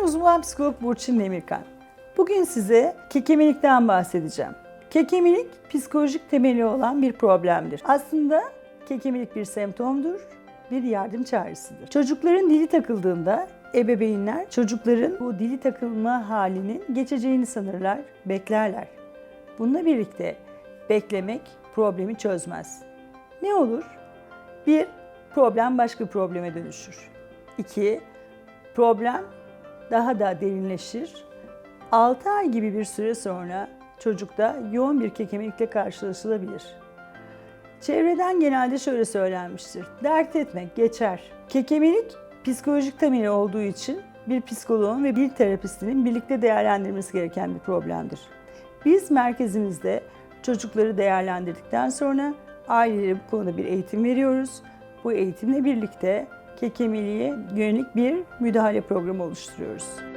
Ben uzman psikolog Burçin Demirkan. Bugün size kekemelikten bahsedeceğim. Kekemelik psikolojik temeli olan bir problemdir. Aslında kekemelik bir semptomdur, bir yardım çağrısıdır. Çocukların dili takıldığında ebeveynler çocukların bu dili takılma halinin geçeceğini sanırlar, beklerler. Bununla birlikte beklemek problemi çözmez. Ne olur? Bir, problem başka bir probleme dönüşür. İki, problem daha da derinleşir. 6 ay gibi bir süre sonra çocukta yoğun bir kekemelikle karşılaşılabilir. Çevreden genelde şöyle söylenmiştir. Dert etmek geçer. Kekemelik psikolojik temeli olduğu için bir psikoloğun ve bir terapistinin birlikte değerlendirmesi gereken bir problemdir. Biz merkezimizde çocukları değerlendirdikten sonra ailelere bu konuda bir eğitim veriyoruz. Bu eğitimle birlikte kekemeliğe yönelik bir müdahale programı oluşturuyoruz.